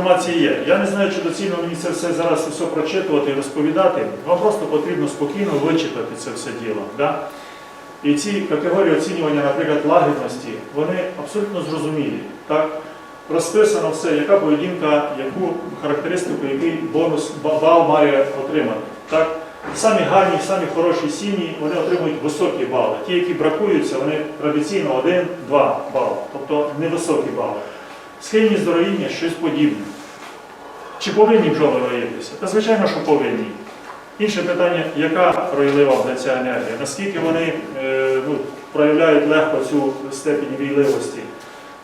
Інформації є. Я не знаю, чи доцільно мені це все зараз все прочитувати і розповідати. Вам просто потрібно спокійно вичитати це все діло. Да? І ці категорії оцінювання, наприклад, лагідності, вони абсолютно зрозумілі. Так? Розписано все, яка поведінка, яку характеристику, який бонус бал має отримати. Так? Самі гарні, самі хороші сім'ї, вони отримують високі бали. Ті, які бракуються, вони традиційно 1-2 бали, тобто невисокі бали. Схильність до щось подібне. Чи повинні бджоли роїтися? Та звичайно, що повинні. Інше питання, яка ройлива буде ця енергія? Наскільки вони е, ну, проявляють легко цю степінь війливості?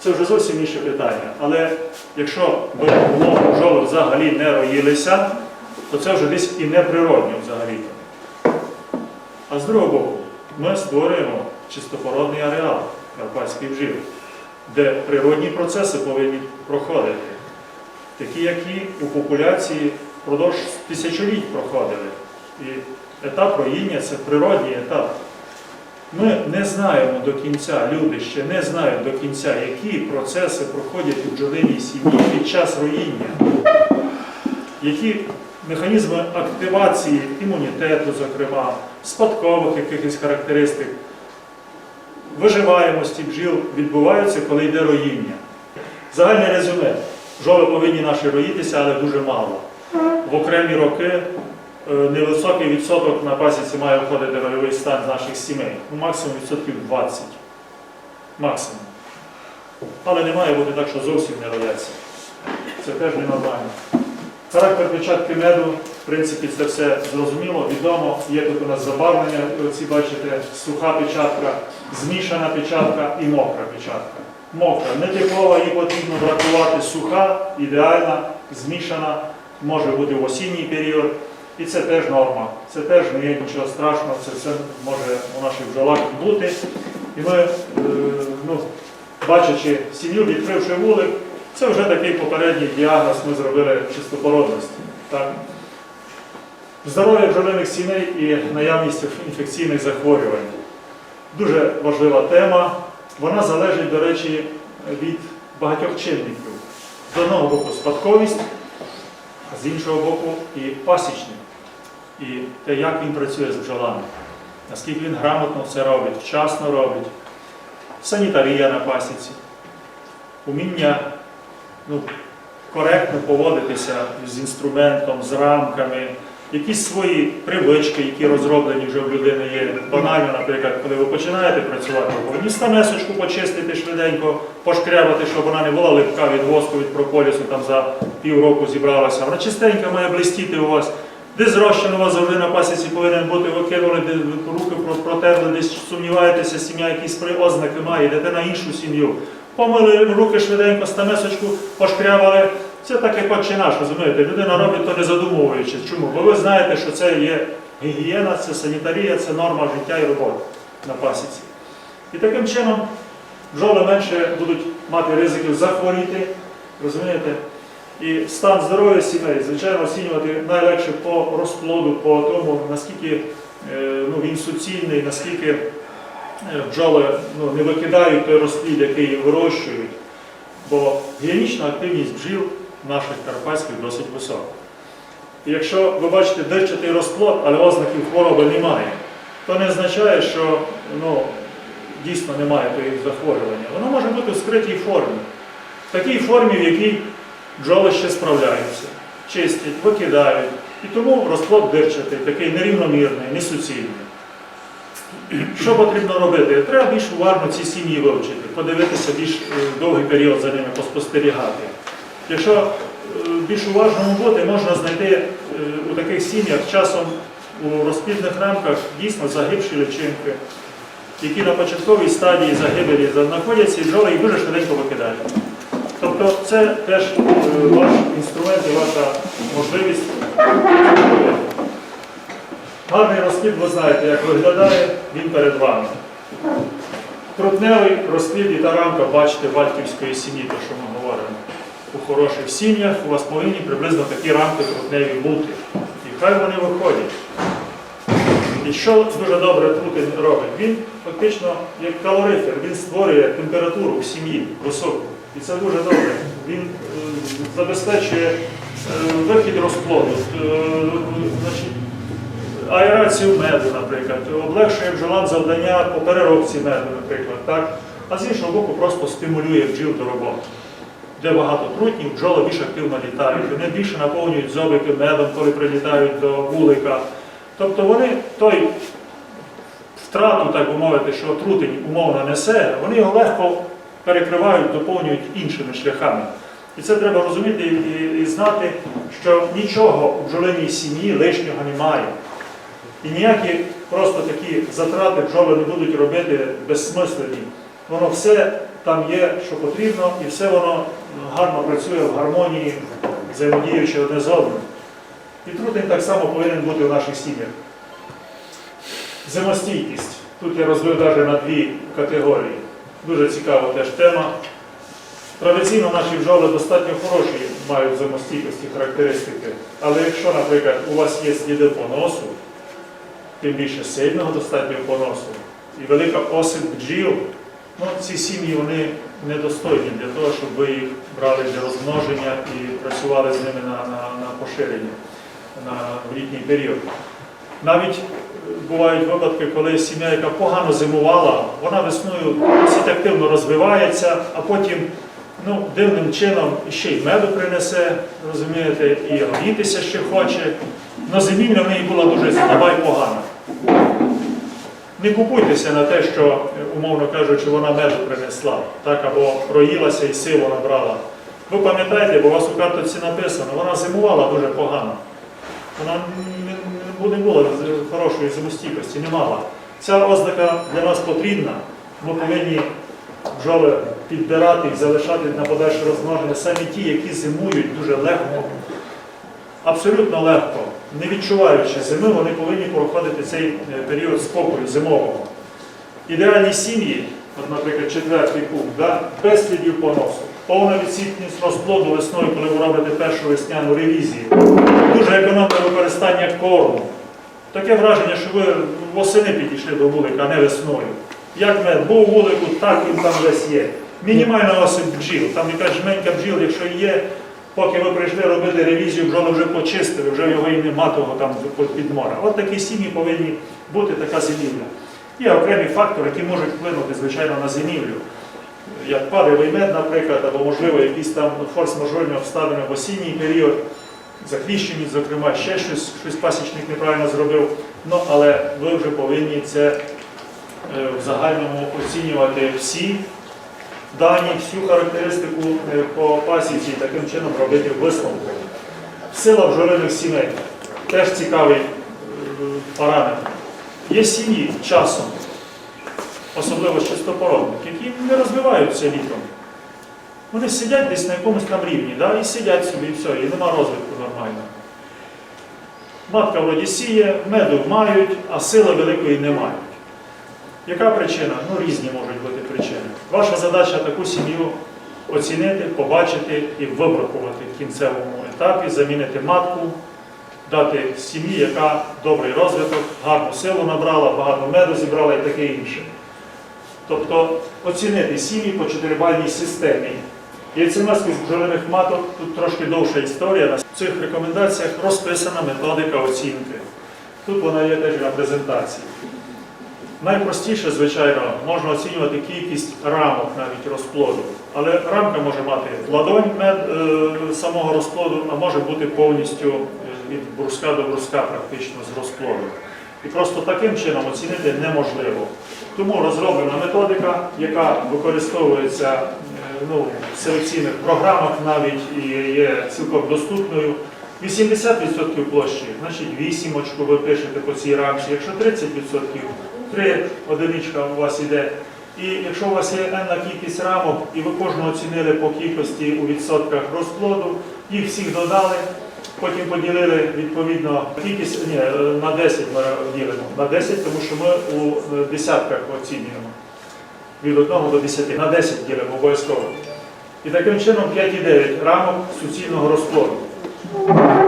Це вже зовсім інше питання. Але якщо би умовно бджоли взагалі не роїлися, то це вже десь і неприродньо взагалі. А з другого боку, ми створюємо чистопородний ареал карпатських бджіл, де природні процеси повинні проходити, такі, які у популяції впродовж тисячоліть проходили. І етап роїння це природній етап. Ми не знаємо до кінця, люди ще не знають до кінця, які процеси проходять у бджолиній сім'ї під час роїння, які механізми активації імунітету, зокрема, спадкових якихось характеристик, виживаємості бджіл відбуваються, коли йде роїння. Загальне резюме. Бджоли повинні наші роїтися, але дуже мало. В окремі роки е, невисокий відсоток на пасіці має входити ройовий стан з наших сімей. Ну, максимум відсотків 20. Максимум. Але не має бути так, що зовсім не рояться. Це теж ненормально. Характер печатки меду, в принципі, це все зрозуміло, відомо. Є тут у нас забарвлення, оці бачите, суха печатка, змішана печатка і мокра печатка. Мокра, нетипова, її потрібно врахувати, суха, ідеальна, змішана, може бути в осінній період. І це теж норма. Це теж не є нічого страшного, це все може у наших бджолах бути. І ми, е, ну, бачачи сім'ю, відкривши вулик, це вже такий попередній діагноз ми зробили чистопородності. Здоров'я бджолиних сімей і наявність інфекційних захворювань. Дуже важлива тема. Вона залежить, до речі, від багатьох чинників. З одного боку спадковість, а з іншого боку і пасічник. І те, як він працює з бджолами, наскільки він грамотно все робить, вчасно робить, санітарія на пасіці, уміння ну, коректно поводитися з інструментом, з рамками, якісь свої привички, які розроблені вже в людини є. Банально, наприклад, коли ви починаєте працювати, повинні станесочку почистити швиденько, пошкрябати, щоб вона не була липка від воску, від прополісу, там за півроку зібралася. Вона чистенька має блистіти у вас. Десь розчин у вас завжди на пасіці повинен бути, ви кинули, де руки протерли, десь сумніваєтеся, сім'я якісь ознаки має, йдете на іншу сім'ю. Помили руки швиденько, станесочку, пошкрябали. Це так отче наш, розумієте? Людина робить то не задумовуючись. Чому? Бо ви знаєте, що це є гігієна, це санітарія, це норма життя і роботи на пасіці. І таким чином бджоли менше будуть мати ризиків захворіти, розумієте? І стан здоров'я сімей, звичайно, оцінювати найлегше по розплоду, по тому, наскільки е, ну, він суцільний, наскільки е, бджоли ну, не викидають той розплід, який вирощують. Бо гігієнічна активність бджіл наших карпатських досить висока. І якщо ви бачите дирчатий розплод, але ознаків хвороби немає, то не означає, що ну, дійсно немає тої захворювання. Воно може бути в скритій формі. В такій формі, в якій бджоли ще справляються, чистять, викидають. І тому розплод дирчатий, такий нерівномірний, несуцільний. Що потрібно робити? Треба більш уважно ці сім'ї вивчити, подивитися більш е, довгий період за ними, поспостерігати. Якщо е, більш уважному бути, можна знайти е, у таких сім'ях часом у розплідних рамках дійсно загибші личинки, які на початковій стадії загибелі знаходяться і бджоли їх дуже швиденько викидають. Тобто це теж е, ваш інструмент і ваша можливість. Гарний розплід, ви знаєте, як виглядає, він перед вами. Трутневий розплід і та рамка, бачите, батьківської сім'ї, те, що ми говоримо. У хороших сім'ях у вас повинні приблизно такі рамки трутневі бути. І хай вони виходять. І що дуже добре трутень робить? Він фактично як калорифер, він створює температуру в сім'ї високу. І це дуже добре. Він е, забезпечує е, вихід розплоду, е, аерацію меду, наприклад, облегшує бджолам завдання по переробці меду, наприклад. Так? А з іншого боку, просто стимулює бджіл до роботи. Де багато трутнів, бджоли більш активно літають, вони більше наповнюють зобики медом, коли прилітають до вулика. Тобто вони той втрату, так би мовити, що трутень умовно несе, вони його легко перекривають, доповнюють іншими шляхами. І це треба розуміти і, і знати, що нічого у бджолиній сім'ї лишнього немає. І ніякі просто такі затрати бджоли не будуть робити безсмислені. Воно все там є, що потрібно, і все воно гарно працює в гармонії, взаємодіючи одне з одним. І трутень так само повинен бути в наших сім'ях. Зимостійкість. Тут я розбив навіть на дві категорії. Дуже цікава теж тема. Традиційно наші бджоли достатньо хороші мають зимостійкості характеристики. Але якщо, наприклад, у вас є сліди поносу, тим більше сильного достатньо поносу, і велика осип бджіл, ну, ці сім'ї вони недостойні для того, щоб ви їх брали для розмноження і працювали з ними на, на, на поширення на літній період. Навіть е, бувають випадки, коли сім'я, яка погано зимувала, вона весною досить активно розвивається, а потім ну, дивним чином ще й меду принесе, розумієте, і родітися ще хоче. Но зимівля в неї була дуже і погана. Не купуйтеся на те, що, умовно кажучи, вона меду принесла, так, або роїлася і силу набрала. Ви пам'ятаєте, бо у вас у карточці написано, вона зимувала дуже погано. Вона не була хорошої зимостійкості, не мала. Ця ознака для нас потрібна. Ми повинні бджоли підбирати і залишати на подальше розмноження саме ті, які зимують дуже легко, абсолютно легко, не відчуваючи зими, вони повинні проходити цей е, період спокою зимового. Ідеальні сім'ї, от, наприклад, четвертий пункт, да, без слідів поносу, повна відсутність розплоду весною, коли ви робите першу весняну ревізію, дуже економне використання корму. Таке враження, що ви восени підійшли до вулика, а не весною. Як мед був вулику, так він там десь є. Мінімальна осип бджіл, там якась жменька бджіл, якщо є, поки ви прийшли робити ревізію, бджоли вже почистили, вже його і нема того там під мора. От такі сім'ї повинні бути така зимівля. Є окремі фактори, які можуть вплинути, звичайно, на зимівлю. Як падовий мед, наприклад, або, можливо, якісь там форс-мажорні обставини в осінній період, захищеність, зокрема, ще щось, щось пасічник неправильно зробив. Ну, але ви вже повинні це е, в загальному оцінювати всі дані, всю характеристику е, по пасіці і таким чином робити висновки. Сила бджолиних сімей теж цікавий е, параметр. Є сім'ї часом, особливо чистопородних, які не розвиваються літом. Вони сидять десь на якомусь там рівні, да, і сидять собі, і все, і нема розвитку нормально. Матка вроді сіє, меду мають, а сили великої не мають. Яка причина? Ну, різні можуть бути причини. Ваша задача таку сім'ю оцінити, побачити і вибракувати в кінцевому етапі, замінити матку, дати сім'ї, яка добрий розвиток, гарну силу набрала, багато меду зібрала і таке інше. Тобто оцінити сім'ї по чотирибальній системі. Яйцемерських бджолиних маток тут трошки довша історія. На цих рекомендаціях розписана методика оцінки. Тут вона є теж на презентації. Найпростіше, звичайно, можна оцінювати кількість рамок навіть розплоду. Але рамка може мати ладонь мед, е, самого розплоду, а може бути повністю е, від бруска до бруска практично з розплоду. І просто таким чином оцінити неможливо. Тому розроблена методика, яка використовується е, ну, в селекційних програмах навіть і є цілком доступною. 80% площі, значить 8 очку ви пишете по цій рамці. Якщо 30%, 3 одиничка у вас йде. І якщо у вас є енна кількість рамок, і ви кожну оцінили по кількості у відсотках розплоду, їх всіх додали, потім поділили відповідно кількість ні, е, на 10 ми ділимо. На 10, тому що ми у е, десятках оцінюємо. Від 1 до 10. На 10 ділимо обов'язково. І таким чином 5,9 рамок суцільного розплоду.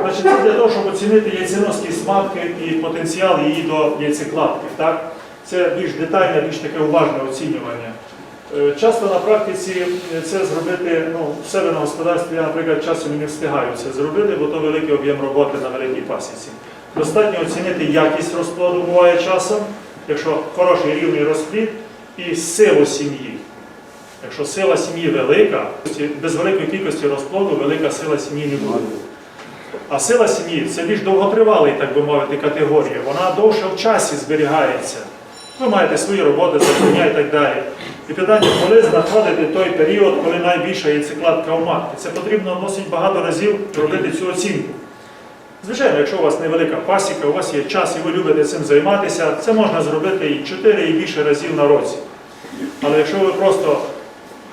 Значить, це для того, щоб оцінити яйценоскість матки і потенціал її до яйцекладки. Так? Це більш детальне, більш таке уважне оцінювання. Е, Часто на практиці е, це зробити ну, в себе на господарстві, я, наприклад, часом не встигаю це зробити, бо то великий об'єм роботи на великій пасіці. Достатньо оцінити якість розплоду буває часом, якщо хороший рівний розплід, і силу сім'ї. Якщо сила сім'ї велика, без великої кількості розплоду велика сила сім'ї не буде. А сила сім'ї це більш довготривалий, так би мовити, категорія. Вона довше в часі зберігається. Ви маєте свої роботи, завдання і так далі. І питання, коли знаходити той період, коли найбільша яйцекладка у матки. Це потрібно досить багато разів робити цю оцінку. Звичайно, якщо у вас невелика пасіка, у вас є час і ви любите цим займатися, це можна зробити і 4 і більше разів на році. Але якщо ви просто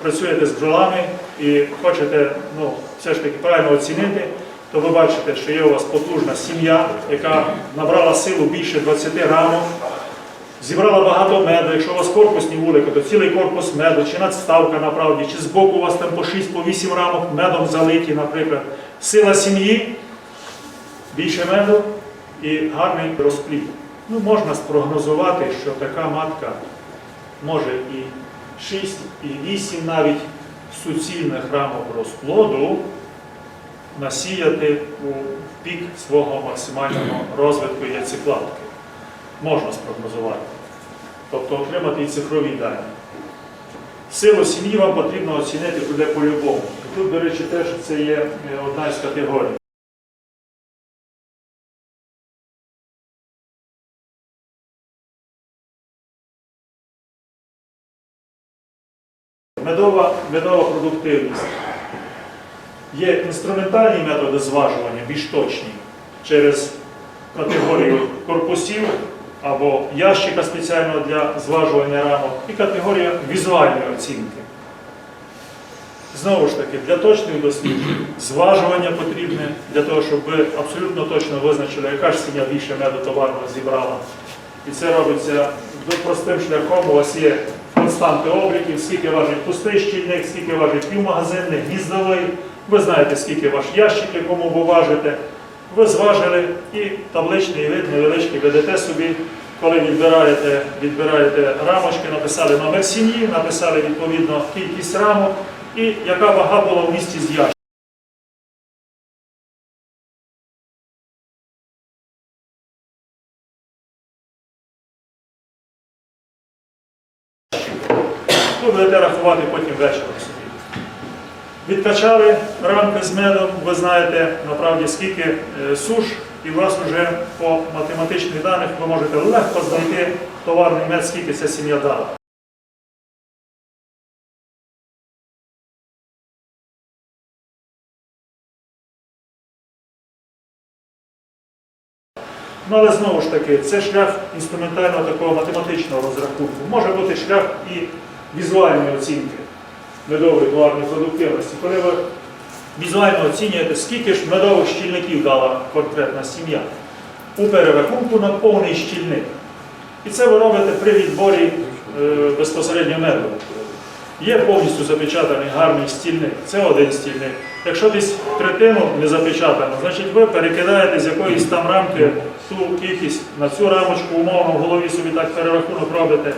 працюєте з бджолами і хочете ну, все ж таки правильно оцінити, то ви бачите, що є у вас потужна сім'я, яка набрала силу більше 20 рамок, зібрала багато меду. Якщо у вас корпусні вулики, то цілий корпус меду, чи надставка направді, чи збоку у вас там по 6 по 8 рамок медом залиті, наприклад. Сила сім'ї, більше меду і гарний розплід. Ну, можна спрогнозувати, що така матка може і 6, і 8 навіть суцільних рамок розплоду насіяти у пік свого максимального розвитку яйцекладки. Можна спрогнозувати. Тобто отримати і цифрові дані. Силу сім'ї вам потрібно оцінити буде по-любому. Тут, до речі, теж це є е, одна із категорій. Медова, медова продуктивність. Є інструментальні методи зважування, більш точні, через категорію корпусів або ящика спеціального для зважування рамок і категорія візуальної оцінки. Знову ж таки, для точних досліджень зважування потрібне для того, щоб ви абсолютно точно визначили, яка ж сім'я більше меду товарного зібрала. І це робиться простим шляхом. У вас є константи обліків, скільки важить пустий щільник, скільки важить півмагазинний, гніздовий. Ви знаєте, скільки ваш ящик, якому ви важите. Ви зважили і табличний вид невеличкий ведете собі, коли відбираєте, відбираєте рамочки, написали номер сім'ї, написали відповідно кількість рамок і яка вага була в місті з будете рахувати потім вечором. Відкачали рамки з медом, ви знаєте направді скільки е, суш, і у вас вже по математичних даних ви можете легко знайти товарний мед, скільки ця сім'я дала. Ну, але знову ж таки, це шлях інструментального такого математичного розрахунку. Може бути шлях і візуальної оцінки медової товарної продуктивності. Коли ви візуально оцінюєте, скільки ж медових щільників дала конкретна сім'я у перерахунку на повний щільник. І це ви робите при відборі е, безпосередньо меду. Є повністю запечатаний гарний стільник, це один стільник. Якщо десь третину не запечатано, значить ви перекидаєте з якоїсь там рамки ту кількість на цю рамочку, умовно в голові собі так перерахунок робите.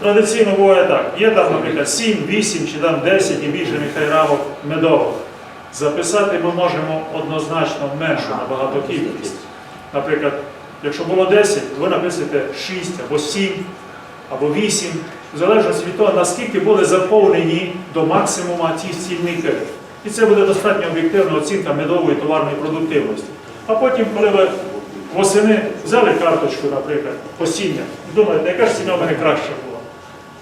Традиційно буває так. Є там, наприклад, 7, 8 чи там 10 і більше нехай медових. Записати ми можемо однозначно меншу набагато кількість. Наприклад, якщо було 10, ви напишете 6 або 7 або 8, в залежності від того, наскільки були заповнені до максимума ті стільники. І це буде достатньо об'єктивна оцінка медової товарної продуктивності. А потім, коли ви восени взяли карточку, наприклад, посіння, і думаєте, яка ж сім'я в мене краща була.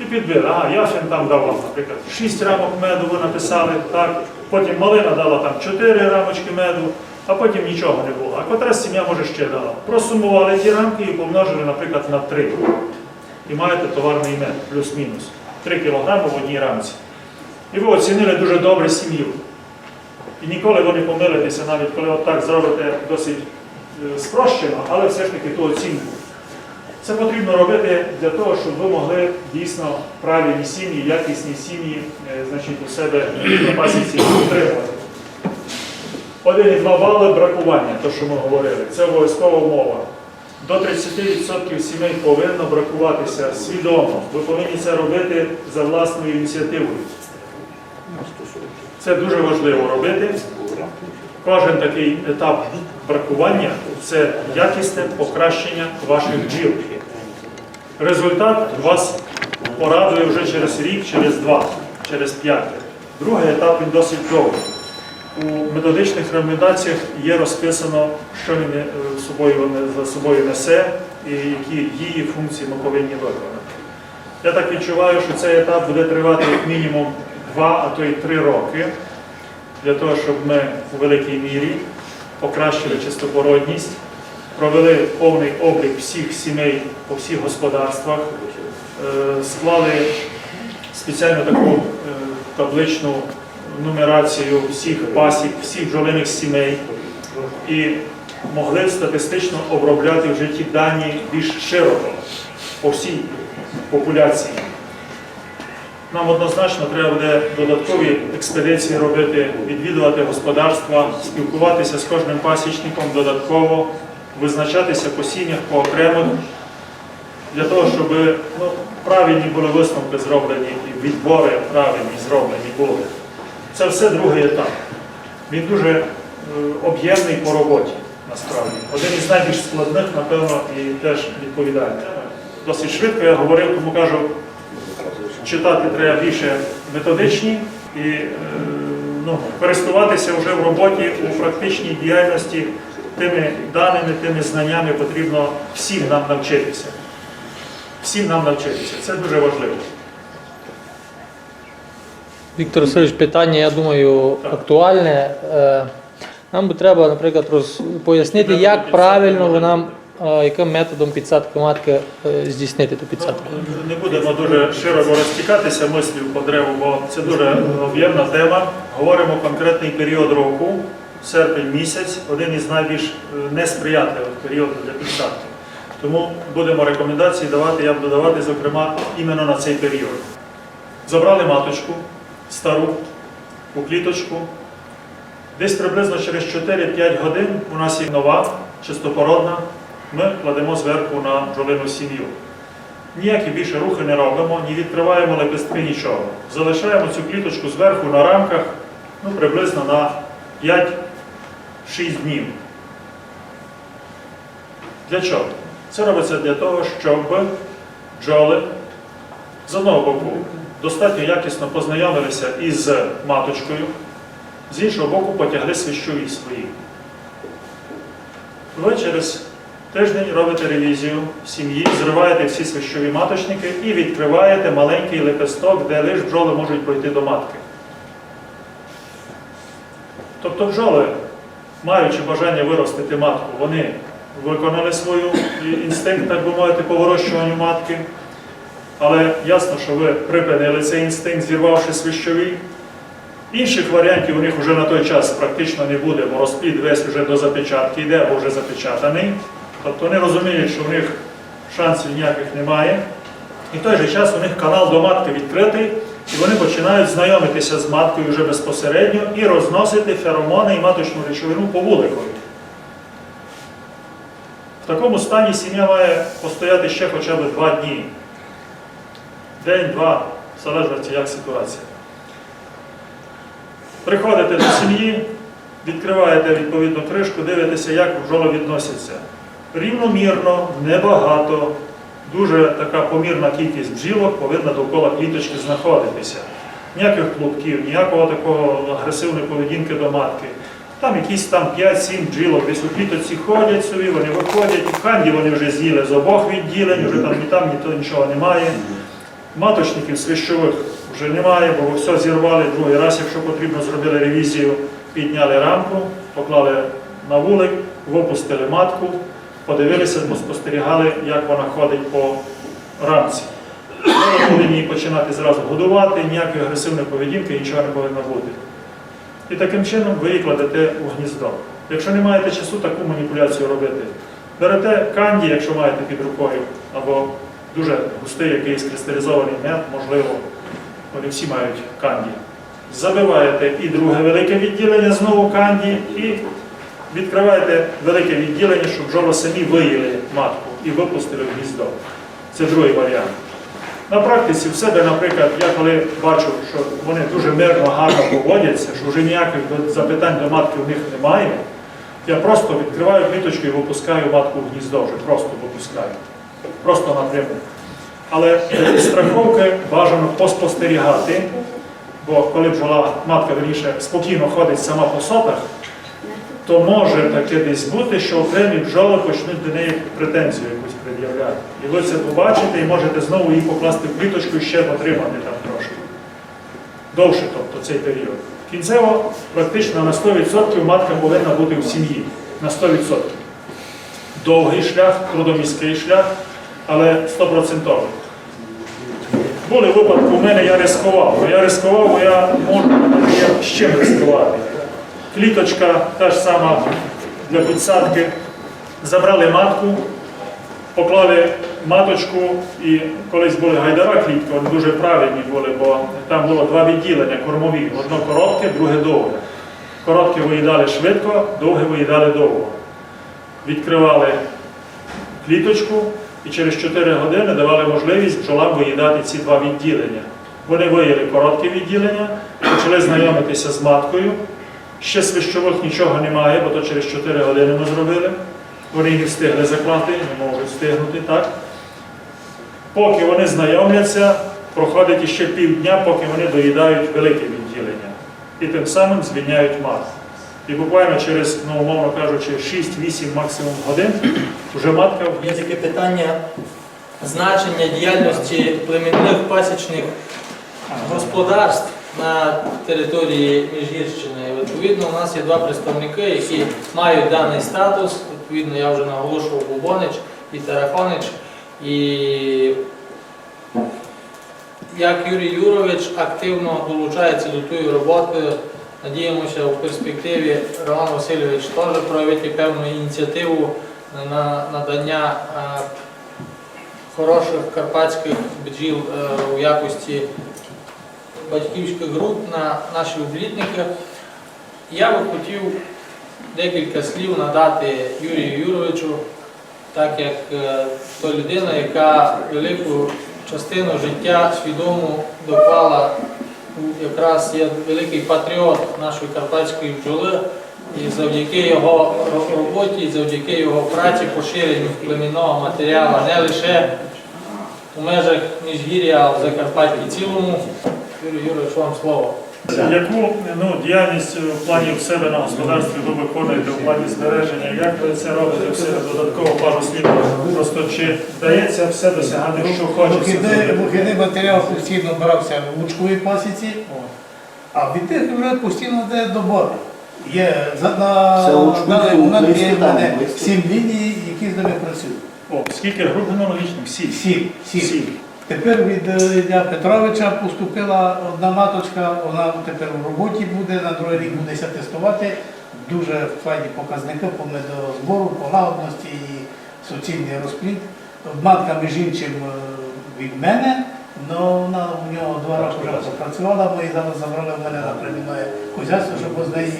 І підбили, ага, яфін там давав, наприклад, 6 рамок меду ви написали, так, потім малина дала там 4 рамочки меду, а потім нічого не було. А котра сім'я може ще дала. Просумували ті рамки і помножили, наприклад, на 3. І маєте товарний мед, плюс-мінус. 3 кг в одній рамці. І ви оцінили дуже добре сім'ю. І ніколи ви не помилитеся, навіть коли отак зробите досить спрощено, але все ж таки ту оцінку. Це потрібно робити для того, щоб ви могли дійсно правильні сім'ї, якісні сім'ї е, значить, у себе на пасіці утримувати. 1,2 бали бракування, то що ми говорили, це обов'язкова умова. До 30% сімей повинно бракуватися свідомо. Ви повинні це робити за власною ініціативою. Це дуже важливо робити. Кожен такий етап бракування це якісне покращення ваших бджіл. Результат вас порадує вже через рік, через два, через п'ять. Другий етап він досить довгий. У методичних рекомендаціях є розписано, що він е, собою, за собою несе і які дії, функції ми повинні виконати. Я так відчуваю, що цей етап буде тривати як мінімум два, а то й три роки, для того, щоб ми у великій мірі покращили чистопородність, провели повний облік всіх сімей по всіх господарствах, е, склали спеціальну таку е, табличну нумерацію всіх пасік, всіх бджолиних сімей і могли статистично обробляти вже ті дані більш широко по всій популяції. Нам однозначно треба буде додаткові експедиції робити, відвідувати господарства, спілкуватися з кожним пасічником додатково, визначатися по сім'ях по окремих, для того, щоб ну, правильні були висновки зроблені і відбори правильні зроблені були. Це все другий етап. Він дуже е, об'ємний по роботі, насправді. Один із найбільш складних, напевно, і теж відповідальний. Досить швидко я говорив, тому кажу, читати треба більше методичні і е, ну, користуватися вже в роботі у практичній діяльності тими даними, тими знаннями потрібно всім нам навчитися. Всім нам навчитися. Це дуже важливо. Віктор Васильович, питання, я думаю, актуальне. Е, Нам би треба, наприклад, роз... пояснити, як правильно ви нам, яким методом підсадки матки е, здійснити ту підсадку. Ну, Не будемо дуже широко розтікатися мислів по древу, бо це дуже об'ємна тема. Говоримо конкретний період року, серпень місяць, один із найбільш е, несприятливих періодів для підсадки. Тому будемо рекомендації давати, я буду давати, зокрема, іменно на цей період. Забрали маточку стару у кліточку. Десь приблизно через 4-5 годин у нас є нова, чистопородна. Ми кладемо зверху на бджолину сім'ю. Ніякі більше рухи не робимо, ні відкриваємо лепестки, нічого. Залишаємо цю кліточку зверху на рамках ну, приблизно на 5-6 днів. Для чого? Це робиться для того, щоб бджоли з одного боку достатньо якісно познайомилися із маточкою, з іншого боку потягли свищові свої. Ви через тиждень робите ревізію сім'ї, зриваєте всі свищові маточники і відкриваєте маленький лепесток, де лише бджоли можуть пройти до матки. Тобто бджоли, маючи бажання виростити матку, вони виконали свою інстинкт, так би мовити, по вирощуванню матки. Але ясно, що ви припинили цей інстинкт, зірвавши свищові. Інших варіантів у них вже на той час практично не буде, бо розплід весь вже до запечатки йде, або вже запечатаний. Тобто вони розуміють, що в них шансів ніяких немає. І в той же час у них канал до матки відкритий, і вони починають знайомитися з маткою вже безпосередньо і розносити феромони і маточну речовину по вуликові. В такому стані сім'я має постояти ще хоча б два дні. День-два, в залежності як ситуація. Приходите до сім'ї, відкриваєте відповідну кришку, дивитеся, як бджоли відносяться. Рівномірно, небагато, дуже така помірна кількість бджілок повинна довкола кліточки знаходитися. Ніяких клубків, ніякого такого агресивної поведінки до матки. Там якісь там 5-7 бджілок десь у кліточці ходять собі, вони виходять, в канді вони вже з'їли з обох відділень, вже там ні там, ні то нічого немає. Маточників свищових вже немає, бо все зірвали другий раз, якщо потрібно, зробили ревізію, підняли рамку, поклали на вулик, випустили матку, подивилися, спостерігали, як вона ходить по рамці. Ви повинні її починати зразу годувати, ніякої агресивної поведінки, нічого не повинно бути. І таким чином ви її кладете у гніздо. Якщо не маєте часу таку маніпуляцію робити, берете канді, якщо маєте під рукою, або дуже густий якийсь кристалізований мед, можливо, вони всі мають канді. Забиваєте і друге велике відділення знову канді, і відкриваєте велике відділення, щоб бджоли самі виїли матку і випустили в гніздо. Це другий варіант. На практиці в себе, наприклад, я коли бачу, що вони дуже мирно, гарно поводяться, що вже ніяких запитань до матки у них немає, я просто відкриваю квіточку і випускаю матку в гніздо, вже просто випускаю. Просто напряму. Але страховки бажано поспостерігати, бо коли бджола, матка верніше, спокійно ходить сама по сотах, то може таке десь бути, що окремі бджоли почнуть до неї претензію якусь пред'являти. І ви це побачите і можете знову її покласти в квіточку і ще потримати там трошки. Довше, тобто, цей період. Кінцево, практично на 100% матка повинна бути в сім'ї. На 100%. Довгий шлях, трудоміський шлях, але 100%. Були випадки, у мене я ризикував. Бо Я ризикував, бо я можу я з чим ризикувати. Кліточка та ж сама для підсадки. Забрали матку, поклали маточку і колись були гайдара клітки, вони дуже правильні були, бо там було два відділення кормові. Одно коротке, друге довге. Коротке виїдали швидко, довге виїдали довго. Відкривали кліточку і через 4 години давали можливість бджолам виїдати ці два відділення. Вони виїли коротке відділення, почали знайомитися з маткою. Ще свищових нічого немає, бо то через 4 години ми зробили. Вони їх встигли заклати, не можуть встигнути так. Поки вони знайомляться, проходить іще півдня, поки вони доїдають велике відділення. І тим самим звільняють матку. І буквально через, ну, умовно кажучи, 6-8 максимум годин вже матка Є таке питання значення діяльності племінних пасічних господарств на території Міжгірщини. Відповідно, у нас є два представники, які мають даний статус. Відповідно, я вже наголошував Бубонич і Тарахонич. І як Юрій Юрович активно долучається до тої роботи. Надіємося, в перспективі Роман Васильович теж проявити певну ініціативу на надання е, хороших карпатських бджіл е, у якості батьківських груп на наші облітники. Я би хотів декілька слів надати Юрію Юровичу, так як е, то людина, яка велику частину життя свідомо доклала, якраз є великий патріот нашої карпатської бджоли. І завдяки його роботі, завдяки його праці поширенню племінного матеріалу не лише у межах Міжгір'я, а в Закарпатті цілому. Юрій Юрійович, вам слово. Яку ну, діяльність в плані в себе на господарстві ви виконуєте в плані збереження? Як ви це робите все додатково пару слів? Просто чи вдається все досягати, що хочеться? Вихідний, матеріал постійно брався в лучковій пасіці, а від тих вже постійно йде. Є на даний момент є в мене сім ліній, які з ними працюють. О, скільки груп генеалогічних? Всі. Сім. Сім. Сім. Тепер від е, Ілля Петровича поступила одна маточка, вона тепер в роботі буде, на другий рік будеся тестувати. Дуже файні показники по медозбору, по лагодності і суцільний розплід. Матка, між іншим, е, від мене, але вона у нього два роки вже попрацювала, ми її зараз забрали в мене на племінне хозяйство, щоб з неї.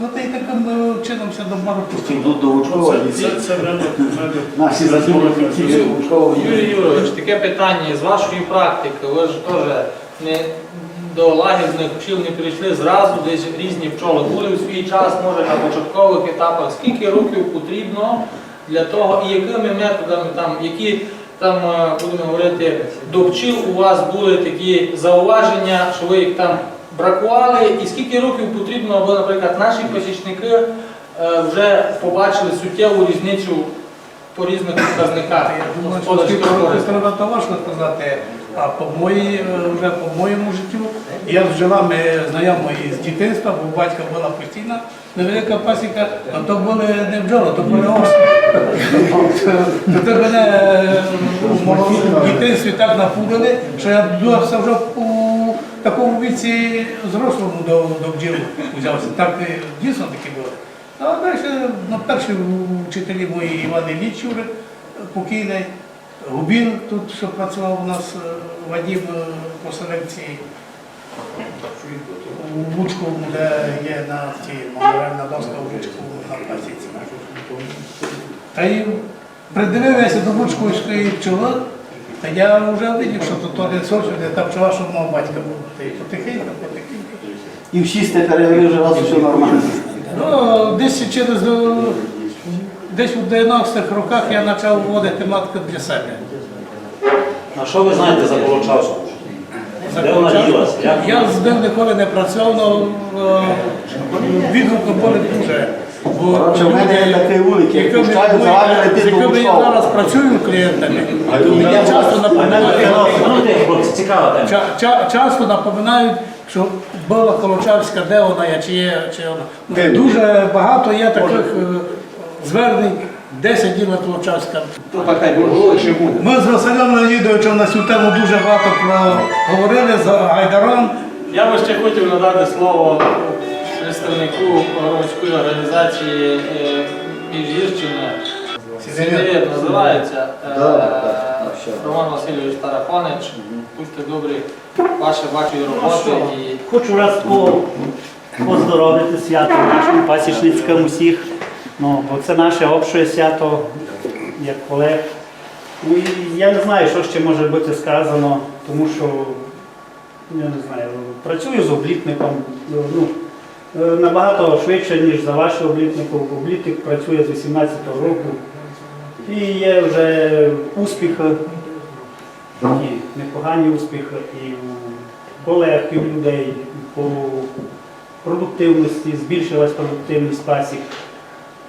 Ну та й таким е, чином все до мару задумки Юрій Юрович, таке питання з вашої практики. Ви ж теж не до лагідних пчіл не прийшли зразу, десь різні пчоли були у свій час, може на початкових етапах. Скільки років потрібно для того, і якими методами там, які там е, будемо говорити, до пчіл у вас були такі зауваження, що ви їх там бракували, і скільки років потрібно, або, наприклад, наші посічники е, вже побачили суттєву різницю по різних показниках. Я думаю, що скільки років треба, важко сказати. А по моїй, е, вже по моєму життю, я з бджолами знайомий з дитинства, бо батька була постійна невелика пасіка, а то були не бджоли, то були оси. Мене е, моєму дитинстві так напудили, що я дуже вже у такому віці зрослому до, до бджіл взявся. Так е, дійсно такі були. А далі на перші вчителі мої Іван Ілліч покійний, Губін тут, що працював у нас е, Вадим е, по селекції. у Луцьку, де є на тій меморіальна доска у Луцьку на пасіці. Та й придивився до Луцької пчоли, та я вже бачив, що то не сочі, де та пчола, що мого батька була. Та й потихеньку, потихеньку. І в шісте перевели вже вас все нормально. Ну, десь через е, десь у 90-х роках я почав вводити матку для себе. А що ви знаєте за Волочавську? Де вона ділася? Як? Я з ним ніколи не працював, але відгуки були дуже. Бо Коротше, в мене є такі вулики, якими ми- завалюють з якими я зараз працюю клієнтами, то мені часто напоминають, ну ти, хлопці, цікава тема. ча- ча- часто напоминають, що була Колочавська, де вона є, чи є, чи вона. Дуже багато є таких е, звернень, де сиділа Колочавська. Ми з Василем Леонідовичем на цю тему дуже багато проговорили з Гайдаром. Я би ще хотів надати слово представнику громадської організації е, Міжгірщина. Називається е. Роман Васильович Тарафанич. Будьте добрі, ваші ваші роботи і Хочу раз поздоровити свято нашим пасічницьким усіх. Ну, бо це наше обше свято, як колег. Ну, я не знаю, що ще може бути сказано, тому що я не знаю, працюю з облітником. Ну, е, набагато швидше, ніж за вашим облітником. Облітник працює з 18-го року. І є вже успіхи, такі непогані успіхи і у колег, і у людей по продуктивності, збільшилась продуктивність пасік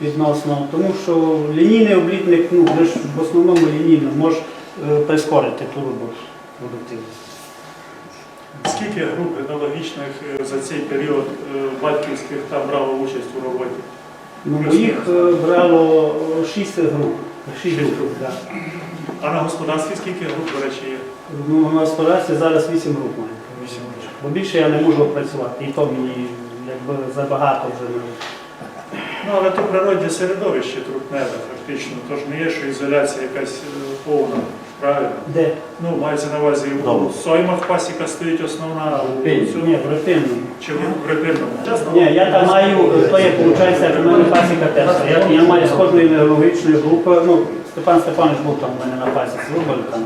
відносно, тому що лінійний облітник, ну ви ж в основному лінійно може е, прискорити ту роботу продуктивність. Скільки груп генеалогічних е, за цей період е, батьківських там брало участь у роботі? Ну, моїх брало шість груп. Шість груп, так. А на господарстві скільки груп, до речі, є? Ну, на господарстві зараз вісім груп маю. Бо більше я не можу працювати, і то мені якби забагато вже не. Ну, але то природне середовище трутневе фактично, тож не є, що ізоляція якась е, повна, правильно? Де? Ну, мається на увазі, у соймах пасіка стоїть основна, а у Ні, в Репинному. чи в репирному. Ні, я там маю, то є, виходить, як у мене пасіка теж. Я, я маю з кожної нейрологічної групи, ну, Степан Степанович був там у мене на пасіці, Рубель там.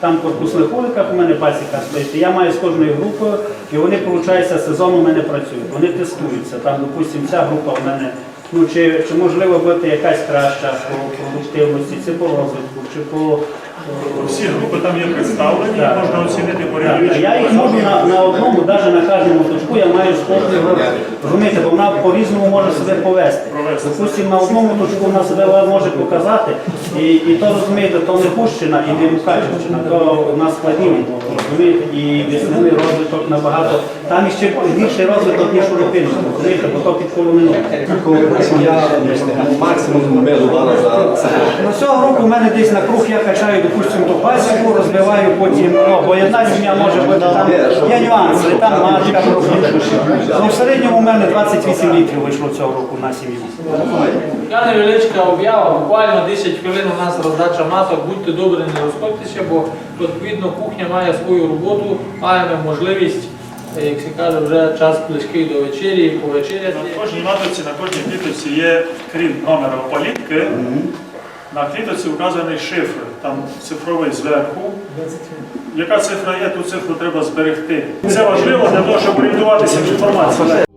Там в корпусних вуликах у мене пасіка стоїть. і Я маю з кожної групи, і вони, виходить, сезон у мене працюють. Вони тестуються. Там, допустимо, ця група у мене, ну чи, чи можливо бути якась краща по продуктивності, чи по розвитку, чи по Всі групи там є представлені, Так. можна оцінити Так, порівнюючи. Я їх можу на, на одному, навіть на кожному точку, я маю сходний Розумієте, бо вона по-різному може себе повести. Провести. Допустимо, на одному точку вона себе може показати, і, і то розумієте, то не Хущина і не Мукачівщина, то у нас складні, розумієте, і весняний розвиток набагато. Там іще більший розвиток, ніж у Липинську, розумієте, бо то під полонину. Максимум меду дала за На цього року в мене десь на круг я качаю, допустимо, ту пасіку, розбиваю потім, ну, бо одна сім'я може бути там, є нюанси, там матка. Ну, в середньому в мене 28 літрів вийшло цього року на сім'ю. Така невеличка об'ява, буквально 10 хвилин у нас роздача маток, будьте добрі, не розходьтеся, бо відповідно кухня має свою роботу, маємо можливість, е, як се каже, вже час близький до вечері, повечеряти. На кожній матриці, на кожній клітоці є, крім номера опалітки, на клітоці вказаний шифр, там цифровий зверху. Яка цифра є, ту цифру треба зберегти. Це важливо для того, щоб орієнтуватися в інформації.